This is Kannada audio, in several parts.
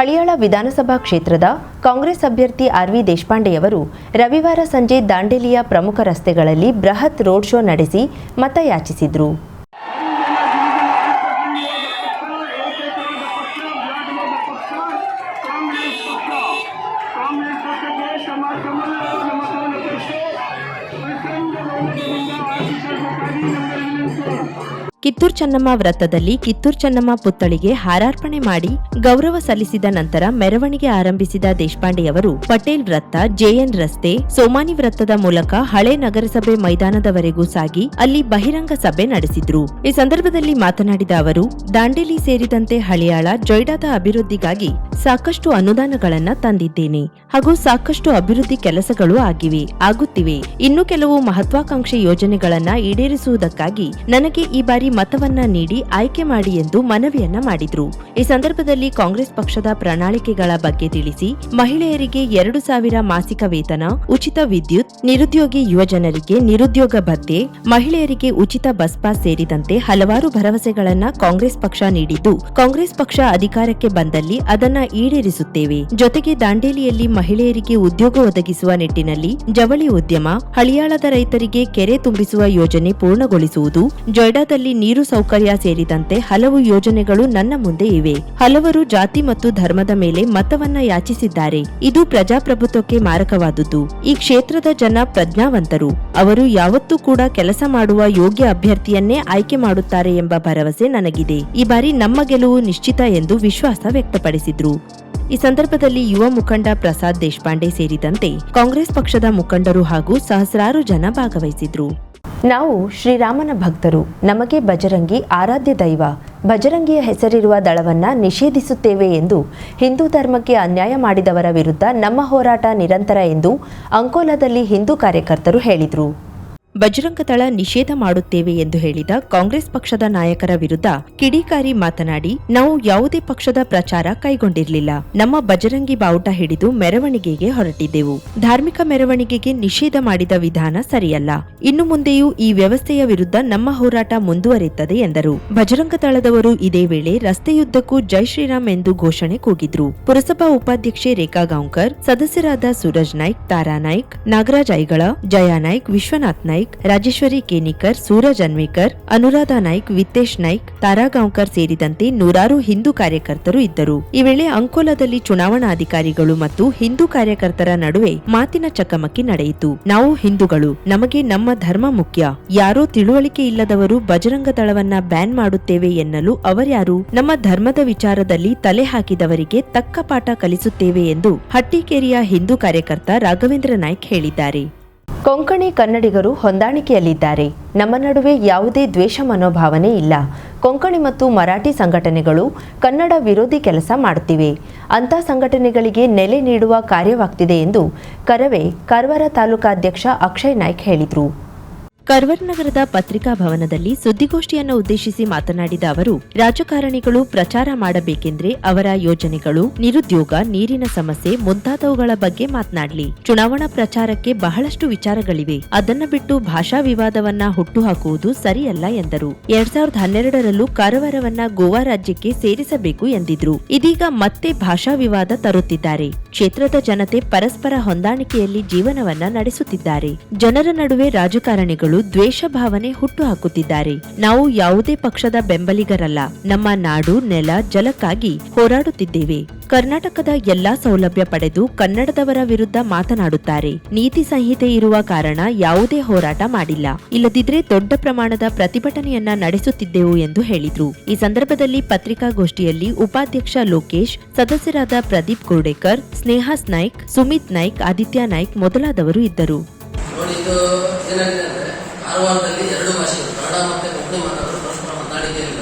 ಹಳಿಯಾಳ ವಿಧಾನಸಭಾ ಕ್ಷೇತ್ರದ ಕಾಂಗ್ರೆಸ್ ಅಭ್ಯರ್ಥಿ ಆರ್ ವಿ ದೇಶಪಾಂಡೆಯವರು ರವಿವಾರ ಸಂಜೆ ದಾಂಡೇಲಿಯ ಪ್ರಮುಖ ರಸ್ತೆಗಳಲ್ಲಿ ಬೃಹತ್ ರೋಡ್ ಶೋ ನಡೆಸಿ ಮತಯಾಚಿಸಿದರು. ಕಿತ್ತೂರು ಚೆನ್ನಮ್ಮ ವೃತ್ತದಲ್ಲಿ ಕಿತ್ತೂರು ಚೆನ್ನಮ್ಮ ಪುತ್ಥಳಿಗೆ ಹಾರಾರ್ಪಣೆ ಮಾಡಿ ಗೌರವ ಸಲ್ಲಿಸಿದ ನಂತರ ಮೆರವಣಿಗೆ ಆರಂಭಿಸಿದ ದೇಶಪಾಂಡೆಯವರು ಪಟೇಲ್ ವೃತ್ತ ಜೆಎನ್ ರಸ್ತೆ, ಸೋಮಾನಿ ವೃತ್ತದ ಮೂಲಕ ಹಳೆ ನಗರಸಭೆ ಮೈದಾನದವರೆಗೂ ಸಾಗಿ ಅಲ್ಲಿ ಬಹಿರಂಗ ಸಭೆ ನಡೆಸಿದ್ರು. ಈ ಸಂದರ್ಭದಲ್ಲಿ ಮಾತನಾಡಿದ ಅವರು, ದಾಂಡೇಲಿ ಸೇರಿದಂತೆ ಹಳಿಯಾಳ ಜೊಯ್ಡಾದ ಅಭಿವೃದ್ಧಿಗಾಗಿ ಸಾಕಷ್ಟು ಅನುದಾನಗಳನ್ನು ತಂದಿದ್ದೇನೆ. ಹಾಗೂ ಸಾಕಷ್ಟು ಅಭಿವೃದ್ಧಿ ಕೆಲಸಗಳು ಆಗಿವೆ, ಆಗುತ್ತಿವೆ. ಇನ್ನು ಕೆಲವು ಮಹತ್ವಾಕಾಂಕ್ಷಿ ಯೋಜನೆಗಳನ್ನ ಈಡೇರಿಸುವುದಕ್ಕಾಗಿ ನನಗೆ ಈ ಬಾರಿ ಮತವನ್ನ ನೀಡಿ ಆಯ್ಕೆ ಮಾಡಿ ಎಂದು ಮನವಿಯನ್ನ ಮಾಡಿದ್ರು. ಈ ಸಂದರ್ಭದಲ್ಲಿ ಕಾಂಗ್ರೆಸ್ ಪಕ್ಷದ ಪ್ರಣಾಳಿಕೆಗಳ ಬಗ್ಗೆ ತಿಳಿಸಿ, ಮಹಿಳೆಯರಿಗೆ ಎರಡು ಸಾವಿರ ಮಾಸಿಕ ವೇತನ, ಉಚಿತ ವಿದ್ಯುತ್, ನಿರುದ್ಯೋಗಿ ಯುವಜನರಿಗೆ ನಿರುದ್ಯೋಗ ಭತ್ಯೆ ಮಹಿಳೆಯರಿಗೆ ಉಚಿತ ಬಸ್ ಪಾಸ್ ಸೇರಿದಂತೆ ಹಲವಾರು ಭರವಸೆಗಳನ್ನ ಕಾಂಗ್ರೆಸ್ ಪಕ್ಷ ನೀಡಿದ್ದು, ಕಾಂಗ್ರೆಸ್ ಪಕ್ಷ ಅಧಿಕಾರಕ್ಕೆ ಬಂದಲ್ಲಿ ಅದನ್ನ ಈಡೇರಿಸುತ್ತೇವೆ. ಜೊತೆಗೆ ದಾಂಡೇಲಿಯಲ್ಲಿ ಮಹಿಳೆಯರಿಗೆ ಉದ್ಯೋಗ ಒದಗಿಸುವ ನಿಟ್ಟಿನಲ್ಲಿ ಜವಳಿ ಉದ್ಯಮ, ಹಳಿಯಾಳದ ರೈತರಿಗೆ ಕೆರೆ ತುಂಬಿಸುವ ಯೋಜನೆ ಪೂರ್ಣಗೊಳಿಸುವುದು, ಜೊಯ್ಡಾದಲ್ಲಿ ನೀರು ಸೌಕರ್ಯ ಸೇರಿದಂತೆ ಹಲವು ಯೋಜನೆಗಳು ನನ್ನ ಮುಂದೆ ಇವೆ. ಹಲವರು ಜಾತಿ ಮತ್ತು ಧರ್ಮದ ಮೇಲೆ ಮತವನ್ನ ಯಾಚಿಸಿದ್ದಾರೆ. ಇದು ಪ್ರಜಾಪ್ರಭುತ್ವಕ್ಕೆ ಮಾರಕವಾದುದು. ಈ ಕ್ಷೇತ್ರದ ಜನ ಪ್ರಜ್ಞಾವಂತರು. ಅವರು ಯಾವತ್ತೂ ಕೂಡ ಕೆಲಸ ಮಾಡುವ ಯೋಗ್ಯ ಅಭ್ಯರ್ಥಿಯನ್ನೇ ಆಯ್ಕೆ ಮಾಡುತ್ತಾರೆ ಎಂಬ ಭರವಸೆ ನನಗಿದೆ. ಈ ಬಾರಿ ನಮ್ಮ ಗೆಲುವು ನಿಶ್ಚಿತ ಎಂದು ವಿಶ್ವಾಸ ವ್ಯಕ್ತಪಡಿಸಿದ್ರು. ಈ ಸಂದರ್ಭದಲ್ಲಿ ಯುವ ಮುಖಂಡ ಪ್ರಸಾದ್ ದೇಶಪಾಂಡೆ ಸೇರಿದಂತೆ ಕಾಂಗ್ರೆಸ್ ಪಕ್ಷದ ಮುಖಂಡರು ಹಾಗೂ ಸಹಸ್ರಾರು ಜನ ಭಾಗವಹಿಸಿದ್ರು. ನಾವು ಶ್ರೀರಾಮನ ಭಕ್ತರು, ನಮಗೆ ಬಜರಂಗಿ ಆರಾಧ್ಯ ದೈವ. ಬಜರಂಗಿಯ ಹೆಸರಿರುವ ದಳವನ್ನ ನಿಷೇಧಿಸುತ್ತೇವೆ ಎಂದು ಹಿಂದೂ ಧರ್ಮಕ್ಕೆ ಅನ್ಯಾಯ ಮಾಡಿದವರ ವಿರುದ್ಧ ನಮ್ಮ ಹೋರಾಟ ನಿರಂತರ ಎಂದು ಅಂಕೋಲಾದಲ್ಲಿ ಹಿಂದೂ ಕಾರ್ಯಕರ್ತರು ಹೇಳಿದರು. ಬಜರಂಗ ದಳ ನಿಷೇಧ ಮಾಡುತ್ತೇವೆ ಎಂದು ಹೇಳಿದ ಕಾಂಗ್ರೆಸ್ ಪಕ್ಷದ ನಾಯಕರ ವಿರುದ್ಧ ಕಿಡಿಕಾರಿ ಮಾತನಾಡಿ, ನಾವು ಯಾವುದೇ ಪಕ್ಷದ ಪ್ರಚಾರ ಕೈಗೊಂಡಿರಲಿಲ್ಲ. ನಮ್ಮ ಬಜರಂಗಿ ಬಾವುಟ ಹಿಡಿದು ಮೆರವಣಿಗೆಗೆ ಹೊರಟಿದ್ದೆವು. ಧಾರ್ಮಿಕ ಮೆರವಣಿಗೆಗೆ ನಿಷೇಧ ಮಾಡಿದ ವಿಧಾನ ಸರಿಯಲ್ಲ. ಇನ್ನು ಮುಂದೆಯೂ ಈ ವ್ಯವಸ್ಥೆಯ ವಿರುದ್ಧ ನಮ್ಮ ಹೋರಾಟ ಮುಂದುವರಿಯುತ್ತದೆ ಎಂದರು. ಬಜರಂಗ ದಳದವರು ಇದೇ ವೇಳೆ ರಸ್ತೆಯುದ್ದಕ್ಕೂ ಜೈ ಶ್ರೀರಾಮ್ ಎಂದು ಘೋಷಣೆ ಕೂಗಿದ್ರು. ಪುರಸಭಾ ಉಪಾಧ್ಯಕ್ಷೆ ರೇಖಾ ಗಾಂವ್ಕರ್, ಸದಸ್ಯರಾದ ಸೂರಜ್ ನಾಯ್ಕ್, ತಾರಾ ನಾಯ್ಕ್, ನಾಗರಾಜ್ ಐಗಳ, ಜಯಾ ನಾಯ್ಕ್, ವಿಶ್ವನಾಥ್ ನಾಯ್ಕ್ ರಾಜೇಶ್ವರಿ ಕೇನಿಕರ್, ಸೂರಜ್ ಅನ್ವೇಕರ್, ಅನುರಾಧ ನಾಯ್ಕ್, ವಿತ್ತೇಶ್ ನಾಯ್ಕ್ ತಾರಾಗಾಂವ್ಕರ್ ಸೇರಿದಂತೆ ನೂರಾರು ಹಿಂದೂ ಕಾರ್ಯಕರ್ತರು ಇದ್ದರು. ಈ ವೇಳೆ ಅಂಕೋಲಾದಲ್ಲಿ ಚುನಾವಣಾಧಿಕಾರಿಗಳು ಮತ್ತು ಹಿಂದೂ ಕಾರ್ಯಕರ್ತರ ನಡುವೆ ಮಾತಿನ ಚಕಮಕಿ ನಡೆಯಿತು. ನಾವು ಹಿಂದೂಗಳು, ನಮಗೆ ನಮ್ಮ ಧರ್ಮ ಮುಖ್ಯ. ಯಾರೋ ತಿಳುವಳಿಕೆ ಇಲ್ಲದವರು ಬಜರಂಗ ದಳವನ್ನ ಬ್ಯಾನ್ ಮಾಡುತ್ತೇವೆ ಎನ್ನಲು ಅವರ್ಯಾರು? ನಮ್ಮ ಧರ್ಮದ ವಿಚಾರದಲ್ಲಿ ತಲೆ ಹಾಕಿದವರಿಗೆ ತಕ್ಕ ಪಾಠ ಕಲಿಸುತ್ತೇವೆ ಎಂದು ಹಟ್ಟಿಕೇರಿಯ ಹಿಂದೂ ಕಾರ್ಯಕರ್ತ ರಾಘವೇಂದ್ರ ನಾಯ್ಕ್ ಹೇಳಿದ್ದಾರೆ. ಕೊಂಕಣಿ ಕನ್ನಡಿಗರು ಹೊಂದಾಣಿಕೆಯಲ್ಲಿದ್ದಾರೆ. ನಮ್ಮ ನಡುವೆ ಯಾವುದೇ ದ್ವೇಷ ಮನೋಭಾವನೆ ಇಲ್ಲ. ಕೊಂಕಣಿ ಮತ್ತು ಮರಾಠಿ ಸಂಘಟನೆಗಳು ಕನ್ನಡ ವಿರೋಧಿ ಕೆಲಸ ಮಾಡುತ್ತಿವೆ. ಅಂಥ ಸಂಘಟನೆಗಳಿಗೆ ನೆಲೆ ನೀಡುವ ಕಾರ್ಯವಾಗ್ತಿದೆ ಎಂದು ಕರವೇ ಕಾರವಾರ ತಾಲೂಕಾಧ್ಯಕ್ಷ ಅಕ್ಷಯ್ ನಾಯ್ಕ್ ಹೇಳಿದರು. ಕರ್ವರ್ ನಗರದ ಪತ್ರಿಕಾ ಭವನದಲ್ಲಿ ಸುದ್ದಿಗೋಷ್ಠಿಯನ್ನು ಉದ್ದೇಶಿಸಿ ಮಾತನಾಡಿದ ಅವರು, ರಾಜಕಾರಣಿಗಳು ಪ್ರಚಾರ ಮಾಡಬೇಕೆಂದ್ರೆ ಅವರ ಯೋಜನೆಗಳು, ನಿರುದ್ಯೋಗ, ನೀರಿನ ಸಮಸ್ಯೆ ಮುಂತಾದವುಗಳ ಬಗ್ಗೆ ಮಾತನಾಡಲಿ. ಚುನಾವಣಾ ಪ್ರಚಾರಕ್ಕೆ ಬಹಳಷ್ಟು ವಿಚಾರಗಳಿವೆ. ಅದನ್ನ ಬಿಟ್ಟು ಭಾಷಾ ವಿವಾದವನ್ನ ಹುಟ್ಟುಹಾಕುವುದು ಸರಿಯಲ್ಲ ಎಂದರು. ಎರಡ್ ಸಾವಿರದ ಹನ್ನೆರಡರಲ್ಲೂ ಕಾರವಾರವನ್ನ ಗೋವಾ ರಾಜ್ಯಕ್ಕೆ ಸೇರಿಸಬೇಕು ಎಂದಿದ್ರು. ಇದೀಗ ಮತ್ತೆ ಭಾಷಾ ವಿವಾದ ತರುತ್ತಿದ್ದಾರೆ. ಕ್ಷೇತ್ರದ ಜನತೆ ಪರಸ್ಪರ ಹೊಂದಾಣಿಕೆಯಲ್ಲಿ ಜೀವನವನ್ನ ನಡೆಸುತ್ತಿದ್ದಾರೆ. ಜನರ ನಡುವೆ ರಾಜಕಾರಣಿಗಳು ದ್ವೇಷ ಭಾವನೆ ಹುಟ್ಟು ಹಾಕುತ್ತಿದ್ದಾರೆ ನಾವು ಯಾವುದೇ ಪಕ್ಷದ ಬೆಂಬಲಿಗರಲ್ಲ. ನಮ್ಮ ನಾಡು, ನೆಲ, ಜಲಕ್ಕಾಗಿ ಹೋರಾಡುತ್ತಿದ್ದೇವೆ. ಕರ್ನಾಟಕದ ಎಲ್ಲಾ ಸೌಲಭ್ಯ ಪಡೆದು ಕನ್ನಡದವರ ವಿರುದ್ಧ ಮಾತನಾಡುತ್ತಾರೆ. ನೀತಿ ಸಂಹಿತೆ ಇರುವ ಕಾರಣ ಯಾವುದೇ ಹೋರಾಟ ಮಾಡಿಲ್ಲ. ಇಲ್ಲದಿದ್ರೆ ದೊಡ್ಡ ಪ್ರಮಾಣದ ಪ್ರತಿಭಟನೆಯನ್ನ ನಡೆಸುತ್ತಿದ್ದೆವು ಎಂದು ಹೇಳಿದ್ರು. ಈ ಸಂದರ್ಭದಲ್ಲಿ ಪತ್ರಿಕಾಗೋಷ್ಠಿಯಲ್ಲಿ ಉಪಾಧ್ಯಕ್ಷ ಲೋಕೇಶ್, ಸದಸ್ಯರಾದ ಪ್ರದೀಪ್ ಗೋಡೇಕರ್ ಸ್ನೇಹಾಸ್ ನಾಯ್ಕ್, ಸುಮಿತ್ ನಾಯ್ಕ್, ಆದಿತ್ಯ ನಾಯ್ಕ್ ಮೊದಲಾದವರು ಇದ್ದರು. ಕಾರವಾರದಲ್ಲಿ ಎರಡು ಭಾಷೆಗಳು ಕನ್ನಡ ಮತ್ತೆ ಕೊಂಕಣಿ ಮಾತಾಡೋರು ಪರಸ್ಪರ ಹೊಂದಾಣಿಕೆ ಇಲ್ಲ.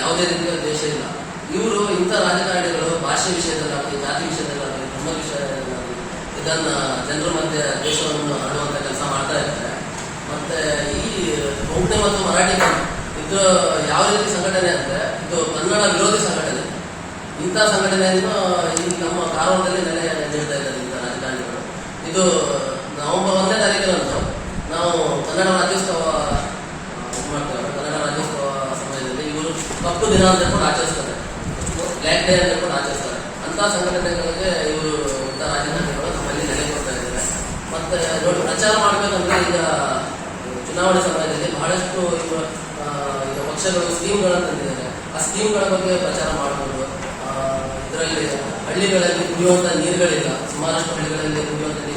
ಯಾವುದೇ ರೀತಿಯ ದೇಶ ಇಲ್ಲ. ಇವರು ಇಂಥ ರಾಜಕಾರಣಿಗಳು ಭಾಷೆ ವಿಷಯದಲ್ಲಾಗಲಿ, ಜಾತಿ ವಿಷಯದಲ್ಲಾಗಲಿ, ಧರ್ಮ ವಿಷಯದಲ್ಲಾಗಲಿ ಇದನ್ನ ಜನರ ಮಧ್ಯೆ ದೇಶವನ್ನು ಆಡುವಂತ ಕೆಲಸ ಮಾಡ್ತಾ ಇರ್ತಾರೆ. ಮತ್ತೆ ಈ ಕೊಂಕಣಿ ಮತ್ತು ಮರಾಠಿ ಇದು ಯಾವ ರೀತಿ ಸಂಘಟನೆ ಅಂದ್ರೆ, ಇದು ಕನ್ನಡ ವಿರೋಧಿ ಸಂಘಟನೆ. ಇಂಥ ಸಂಘಟನೆಯನ್ನು ಈ ನಮ್ಮ ಕಾರವಾರದಲ್ಲಿ ನೆಲೆ ನೀಡ್ತಾ ಇದ್ದಾರೆ ಇಂಥ ರಾಜಕಾರಣಿಗಳು. ಇದು ನವೆಂಬರ್ ಒಂದನೇ ನಾವು ಕನ್ನಡ ರಾಜ್ಯೋತ್ಸವ ಮಾಡ್ತಾರೆ. ಕನ್ನಡ ರಾಜ್ಯೋತ್ಸವ ಸಮಯದಲ್ಲಿ ಇವರು ಕಪ್ಪು ದಿನ ಅಂತ ಕೂಡ ಆಚರಿಸ್ತಾರೆ. ಬ್ಲ್ಯಾಕ್ ಡೇ ಅಂತ ಕೂಡ ಆಚರಿಸ್ತಾರೆ. ಅಂತ ಸಂಘಟನೆಗಳಿಗೆ ಇವರು ಇಂಥ ರಾಜಕಾರಣಿಗಳು ನಮ್ಮಲ್ಲಿ ನೆಲೆ ಕೊಡ್ತಾ ಇದ್ದಾರೆ. ಮತ್ತೆ ನೋಡಿ ಪ್ರಚಾರ ಮಾಡಬೇಕಂದ್ರೆ ಈಗ ಚುನಾವಣೆ ಸಮಯದಲ್ಲಿ ಬಹಳಷ್ಟು ಇವ ಆ, ಈಗ ಪಕ್ಷಗಳು ಸ್ಕೀಮ್ಗಳನ್ನು ತಂದಿದ್ದಾರೆ. ಆ ಸ್ಕೀಮ್ಗಳ ಬಗ್ಗೆ ಪ್ರಚಾರ ಮಾಡಬಹುದು ಇದರಲ್ಲಿ ಹಳ್ಳಿಗಳಲ್ಲಿ ಕುಡಿಯುವಂಥ ನೀರುಗಳಿಲ್ಲ. ಸುಮಾರಷ್ಟು ಹಳ್ಳಿಗಳಲ್ಲಿ ಕುಡಿಯುವಂಥ ಅಲ್ಲಿ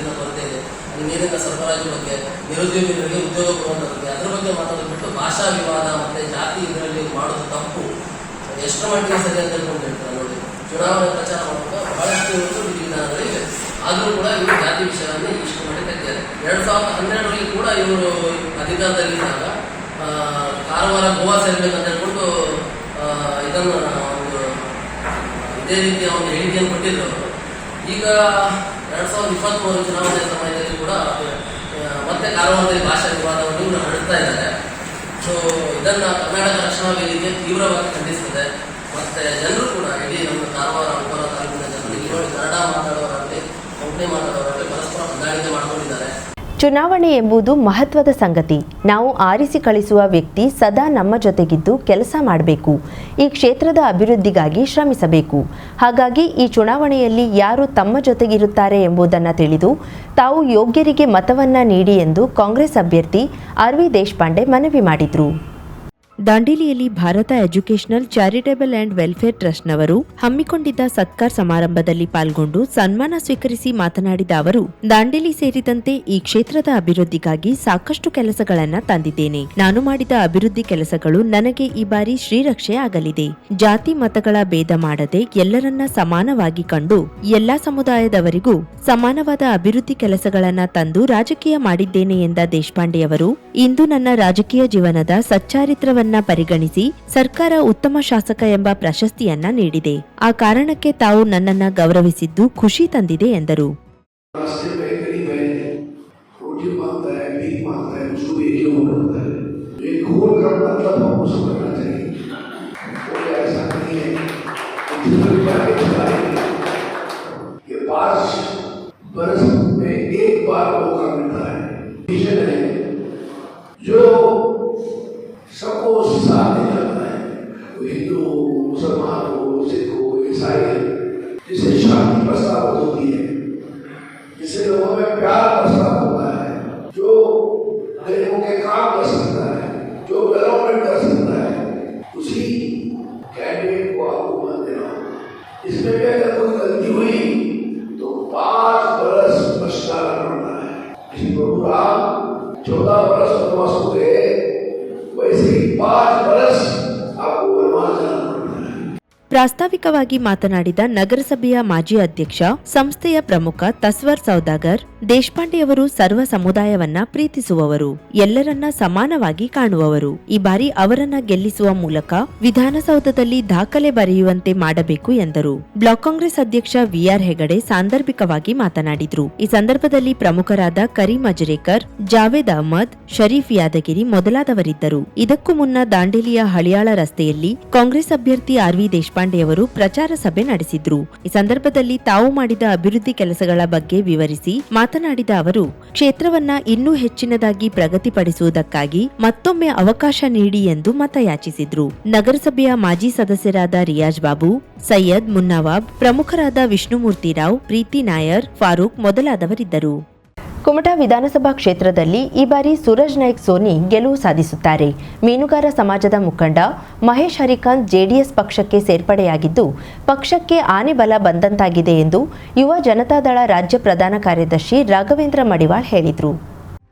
ನೀರಿನ ಸರಬರಾಜು ಬಗ್ಗೆ ನಿರುದ್ಯೋಗಿಗಳಿಗೆ ಉದ್ಯೋಗ ಬಗ್ಗೆ ಅದ್ರ ಬಗ್ಗೆ ಮಾತಾಡೋದು ಬಿಟ್ಟು ಭಾಷಾ ವಿವಾದ ಮತ್ತೆ ಜಾತಿ ಇದರಲ್ಲಿ ಮಾಡೋದು ತಪ್ಪು ಎಷ್ಟು ಮಟ್ಟಿಗೆ ಸರಿ ಅಂತ ಹೇಳ್ಕೊಂಡು ಹೇಳ್ತಾರೆ ನೋಡಿ. ಚುನಾವಣೆ ಪ್ರಚಾರ ಮಾಡುವಾಗ ಬಹಳಷ್ಟು ವಿಧಿವಿಧಾನಗಳಿವೆ. ಆದರೂ ಕೂಡ ಇವರು ಜಾತಿ ವಿಷಯವನ್ನು ಇಷ್ಟು ಮಟ್ಟಿಗೆ ತೆಗೆದಿದ್ದಾರೆ. ಎರಡ್ ಸಾವಿರದ ಹನ್ನೆರಡರಲ್ಲಿ ಕೂಡ ಇವರು ಅಧಿಕಾರದಲ್ಲಿದ್ದಾಗ ಕಾರವಾರ ಗೋವಾ ಸೇರ್ಬೇಕಂತ ಆ, ಇದನ್ನು ಇದೇ ರೀತಿಯ ಒಂದು ಹೇಳಿಕೆಯನ್ನು ಕೊಟ್ಟಿದ್ರು ಈಗ ಎರಡ್ ಸಾವಿರದ ಇಪ್ಪತ್ತ್ಮೂರು ಚುನಾವಣೆ ಸಮಯದಲ್ಲಿ ಕೂಡ ಮತ್ತೆ ಕಾರವಾರದಲ್ಲಿ ಭಾಷಾ ವಿವಾದವನ್ನು ನಡೆಸ್ತಾ ಇದ್ದಾರೆ. ಸೊ ಇದನ್ನ ಕರ್ನಾಟಕ ರಕ್ಷಣಾ ವೇದಿಕೆ ತೀವ್ರವಾಗಿ ಖಂಡಿಸ್ತದೆ ಮತ್ತೆ ಜನರು ಕೂಡ ಇಡೀ ನಮ್ಮ ಕಾರವಾರ ಉತ್ತರ ತಾಲೂಕಿನ ಜನರು ಇಲ್ಲಿ ನೋಡಿ ಕನ್ನಡ ಮಾತಾಡೋರಾಗಲಿ ಕೊಂಕಣಿ ಮಾತಾಡೋರಾಗಲಿ ಪರಸ್ಪರ ಹೊಂದಾಣಿಕೆ ಮಾಡ್ಕೊಂಡಿದ್ದಾರೆ ಚುನಾವಣೆ ಎಂಬುದು ಮಹತ್ವದ ಸಂಗತಿ. ನಾವು ಆರಿಸಿ ಕಳಿಸುವ ವ್ಯಕ್ತಿ ಸದಾ ನಮ್ಮ ಜೊತೆಗಿದ್ದು ಕೆಲಸ ಮಾಡಬೇಕು. ಈ ಕ್ಷೇತ್ರದ ಅಭಿವೃದ್ಧಿಗಾಗಿ ಶ್ರಮಿಸಬೇಕು. ಹಾಗಾಗಿ ಈ ಚುನಾವಣೆಯಲ್ಲಿ ಯಾರು ತಮ್ಮ ಜೊತೆಗಿರುತ್ತಾರೆ ಎಂಬುದನ್ನು ತಿಳಿದು, ತಾವು ಯೋಗ್ಯರಿಗೆ ಮತವನ್ನ ನೀಡಿ ಎಂದು ಕಾಂಗ್ರೆಸ್ ಅಭ್ಯರ್ಥಿ ಆರ್ ದೇಶಪಾಂಡೆ ಮನವಿ ಮಾಡಿದರು. ದಾಂಡೇಲಿಯಲ್ಲಿ Bharat educational charitable and welfare ಟ್ರಸ್ಟ್ನವರು ಹಮ್ಮಿಕೊಂಡಿದ್ದ ಸತ್ಕಾರ್ ಸಮಾರಂಭದಲ್ಲಿ ಪಾಲ್ಗೊಂಡು ಸನ್ಮಾನ ಸ್ವೀಕರಿಸಿ ಮಾತನಾಡಿದ ಅವರು, ದಾಂಡೇಲಿ ಸೇರಿದಂತೆ ಈ ಕ್ಷೇತ್ರದ ಅಭಿವೃದ್ಧಿಗಾಗಿ ಸಾಕಷ್ಟು ಕೆಲಸಗಳನ್ನು ತಂದಿದ್ದೇನೆ. ನಾನು ಮಾಡಿದ ಅಭಿವೃದ್ಧಿ ಕೆಲಸಗಳು ನನಗೆ ಈ ಬಾರಿ ಶ್ರೀರಕ್ಷೆ ಆಗಲಿದೆ. ಜಾತಿ ಮತಗಳ ಭೇದ ಮಾಡದೆ ಎಲ್ಲರನ್ನ ಸಮಾನವಾಗಿ ಕಂಡು ಎಲ್ಲಾ ಸಮುದಾಯದವರಿಗೂ ಸಮಾನವಾದ ಅಭಿವೃದ್ಧಿ ಕೆಲಸಗಳನ್ನ ತಂದು ರಾಜಕೀಯ ಮಾಡಿದ್ದೇನೆ ಎಂದ ದೇಶಪಾಂಡೆಯವರು ಇಂದು ನನ್ನ ರಾಜಕೀಯ ಜೀವನದ ಸಚ್ಚಾರಿತ್ರವನ್ನ ಪರಿಗಣಿಸಿ ಸರ್ಕಾರ ಉತ್ತಮ ಶಾಸಕ ಎಂಬ ಪ್ರಶಸ್ತಿಯನ್ನ ನೀಡಿದೆ ಆ ಕಾರಣಕ್ಕೆ ತಾವು ನನ್ನನ್ನ ಗೌರವಿಸಿದ್ದು ಖುಷಿ ತಂದಿದೆ ಎಂದರು रास्ते Saya akan. ಪ್ರಾಸ್ತಾವಿಕವಾಗಿ ಮಾತನಾಡಿದ ನಗರಸಭೆಯ ಮಾಜಿ ಅಧ್ಯಕ್ಷ, ಸಂಸ್ಥೆಯ ಪ್ರಮುಖ ತಸ್ವರ್ ಸೌದಾಗರ್ ದೇಶಪಾಂಡೆಯವರು ಸರ್ವ ಸಮುದಾಯವನ್ನ ಪ್ರೀತಿಸುವವರು, ಎಲ್ಲರನ್ನ ಸಮಾನವಾಗಿ ಕಾಣುವವರು. ಈ ಬಾರಿ ಅವರನ್ನ ಗೆಲ್ಲಿಸುವ ಮೂಲಕ ವಿಧಾನಸೌಧದಲ್ಲಿ ದಾಖಲೆ ಬರೆಯುವಂತೆ ಮಾಡಬೇಕು ಎಂದರು. ಬ್ಲಾಕ್ ಕಾಂಗ್ರೆಸ್ ಅಧ್ಯಕ್ಷ ವಿಆರ್ ಹೆಗಡೆ ಸಾಂದರ್ಭಿಕವಾಗಿ ಮಾತನಾಡಿದರು. ಈ ಸಂದರ್ಭದಲ್ಲಿ ಪ್ರಮುಖರಾದ ಕರೀಂ ಅಜರೇಕರ್, ಜಾವೇದ್ ಅಹಮದ್, ಶರೀಫ್ ಯಾದಗಿರಿ ಮೊದಲಾದವರಿದ್ದರು. ಇದಕ್ಕೂ ಮುನ್ನ ದಾಂಡೇಲಿಯ ಹಳಿಯಾಳ ರಸ್ತೆಯಲ್ಲಿ ಕಾಂಗ್ರೆಸ್ ಅಭ್ಯರ್ಥಿ ಆರ್ ವಿ ದೇಶಪಾಂಡೆಯವರು ಪ್ರಚಾರ ಸಭೆ ನಡೆಸಿದ್ರು. ಈ ಸಂದರ್ಭದಲ್ಲಿ ತಾವು ಮಾಡಿದ ಅಭಿವೃದ್ಧಿ ಕೆಲಸಗಳ ಬಗ್ಗೆ ವಿವರಿಸಿ ಮಾತನಾಡಿದ ಅವರು, ಕ್ಷೇತ್ರವನ್ನ ಇನ್ನೂ ಹೆಚ್ಚಿನದಾಗಿ ಪ್ರಗತಿಪಡಿಸುವುದಕ್ಕಾಗಿ ಮತ್ತೊಮ್ಮೆ ಅವಕಾಶ ನೀಡಿ ಎಂದು ಮತಯಾಚಿಸಿದ್ರು. ನಗರಸಭೆಯ ಮಾಜಿ ಸದಸ್ಯರಾದ ರಿಯಾಜ್ ಬಾಬು, ಸೈಯದ್ ಮುನ್ನವಾಬ್, ಪ್ರಮುಖರಾದ ವಿಷ್ಣುಮೂರ್ತಿ ರಾವ್, ಪ್ರೀತಿ ನಾಯರ್, ಫಾರೂಕ್ ಮೊದಲಾದವರಿದ್ದರು. ಕುಮಟಾ ವಿಧಾನಸಭಾ ಕ್ಷೇತ್ರದಲ್ಲಿ ಈ ಬಾರಿ ಸೂರಜ್ ನಾಯ್ಕ್ ಸೋನಿ ಗೆಲುವು ಸಾಧಿಸುತ್ತಾರೆ. ಮೀನುಗಾರ ಸಮಾಜದ ಮುಖಂಡ ಮಹೇಶ್ ಹರಿಕಾಂತ್ ಜೆಡಿಎಸ್ ಪಕ್ಷಕ್ಕೆ ಸೇರ್ಪಡೆಯಾಗಿದ್ದು, ಪಕ್ಷಕ್ಕೆ ಆನೆ ಬಲ ಬಂದಂತಾಗಿದೆ ಎಂದು ಯುವ ಜನತಾದಳ ರಾಜ್ಯ ಪ್ರಧಾನ ಕಾರ್ಯದರ್ಶಿ ರಾಘವೇಂದ್ರ ಮಡಿವಾಳ್ ಹೇಳಿದರು.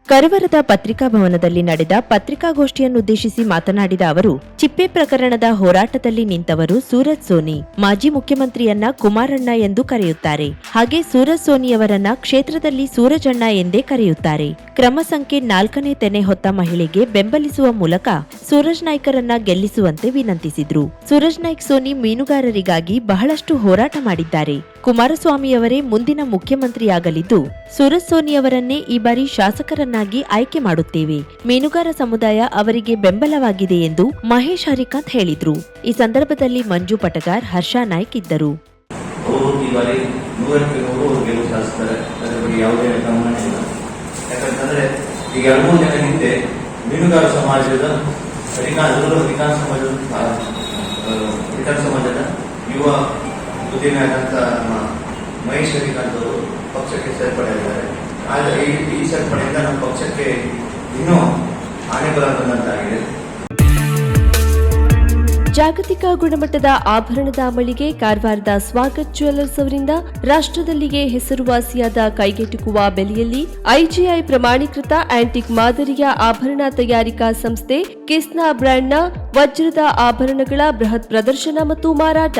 ಕರವರದ ಪತ್ರಿಕಾ ಭವನದಲ್ಲಿ ನಡೆದ ಪತ್ರಿಕಾಗೋಷ್ಠಿಯನ್ನುದ್ದೇಶಿಸಿ ಮಾತನಾಡಿದ ಅವರು, ಚಿಪ್ಪೆ ಪ್ರಕರಣದ ಹೋರಾಟದಲ್ಲಿ ನಿಂತವರು ಸೂರಜ್ ಸೋನಿ, ಮಾಜಿ ಮುಖ್ಯಮಂತ್ರಿಯನ್ನ ಕುಮಾರಣ್ಣ ಎಂದು ಕರೆಯುತ್ತಾರೆ. ಹಾಗೆ ಸೂರಜ್ ಸೋನಿಯವರನ್ನ ಕ್ಷೇತ್ರದಲ್ಲಿ ಸೂರಜಣ್ಣ ಎಂದೇ ಕರೆಯುತ್ತಾರೆ. ಕ್ರಮ ಸಂಖ್ಯೆ ನಾಲ್ಕನೇ ತೆನೆ ಹೊತ್ತ ಮಹಿಳೆಗೆ ಬೆಂಬಲಿಸುವ ಮೂಲಕ ಸೂರಜ್ ನಾಯ್ಕರನ್ನ ಗೆಲ್ಲಿಸುವಂತೆ ವಿನಂತಿಸಿದ್ರು. ಸೂರಜ್ ನಾಯ್ಕ್ ಸೋನಿ ಮೀನುಗಾರರಿಗಾಗಿ ಬಹಳಷ್ಟು ಹೋರಾಟ ಮಾಡಿದ್ದಾರೆ. ಕುಮಾರಸ್ವಾಮಿಯವರೇ ಮುಂದಿನ ಮುಖ್ಯಮಂತ್ರಿಯಾಗಲಿದ್ದು ಸೂರಜ್ ಈ ಬಾರಿ ಶಾಸಕರನ್ನಾಗಿ ಆಯ್ಕೆ ಮಾಡುತ್ತೇವೆ. ಮೀನುಗಾರ ಸಮುದಾಯ ಅವರಿಗೆ ಬೆಂಬಲವಾಗಿದೆ ಎಂದು ಮಹೇಶ್ ಹರಿಕಾಂತ್ ಹೇಳಿದ್ರು. ಈ ಸಂದರ್ಭದಲ್ಲಿ ಮಂಜು ಪಟಗಾರ್ ಹರ್ಷ ನಾಯ್ಕ್ ಇದ್ದರು. ಮೀನುಗಾರ ಸಮಾಜದ ಸಮಾಜದ ಆ, ಉದ್ಯಮಿಯಾದಂಥ ನಮ್ಮ ಮಹೇಶ್ ಶ್ರೀಕಾಂತ್ ಪಕ್ಷಕ್ಕೆ ಸೇರ್ಪಡೆಯಾಗಿದ್ದಾರೆ ಆದರೆ ಈ ಈ ಸೇರ್ಪಡೆಯಿಂದ ನಮ್ಮ ಪಕ್ಷಕ್ಕೆ ಇನ್ನೂ ಹಾನಿ ಬಲ ಬಂದಂತಾಗಿದೆ. ಜಾಗತಿಕ ಗುಣಮಟ್ಟದ ಆಭರಣದ ಮಳಿಗೆ ಕಾರವಾರದ ಸ್ವಾಗತ್ ಜ್ಯುವೆಲ್ಲರ್ಸ್ ಅವರಿಂದ ರಾಷ್ಟ್ರದಲ್ಲಿಯೇ ಹೆಸರುವಾಸಿಯಾದ ಕೈಗೆಟುಕುವ ಬೆಲೆಯಲ್ಲಿ ಐಜಿಐ ಪ್ರಮಾಣೀಕೃತ ಆಂಟಿಕ್ ಮಾದರಿಯ ಆಭರಣ ತಯಾರಿಕಾ ಸಂಸ್ಥೆ ಕಿಸ್ನಾ ಬ್ರ್ಯಾಂಡ್ನ ವಜ್ರದ ಆಭರಣಗಳ ಬೃಹತ್ ಪ್ರದರ್ಶನ ಮತ್ತು ಮಾರಾಟ.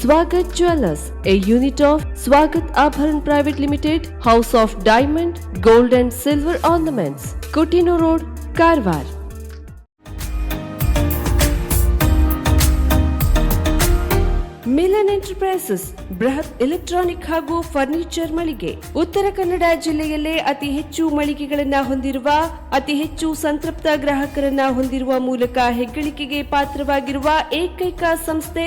Swagat jewellers a unit of Swagat Abharan private limited house of diamond gold and silver ornaments Coutinho road Karwar Milan enterprises ಬೃಹತ್ ಎಲೆಕ್ಟ್ರಾನಿಕ್ ಹಾಗೂ ಫರ್ನಿಚರ್ ಮಳಿಗೆ. ಉತ್ತರ ಕನ್ನಡ ಜಿಲ್ಲೆಯಲ್ಲೇ ಅತಿ ಹೆಚ್ಚು ಮಳಿಗೆಗಳನ್ನ ಹೊಂದಿರುವ, ಅತಿ ಹೆಚ್ಚು ಸಂತೃಪ್ತ ಗ್ರಾಹಕರನ್ನ ಹೊಂದಿರುವ ಮೂಲಕ ಹೆಗ್ಗಳಿಕೆಗೆ ಪಾತ್ರವಾಗಿರುವ ಏಕೈಕ ಸಂಸ್ಥೆ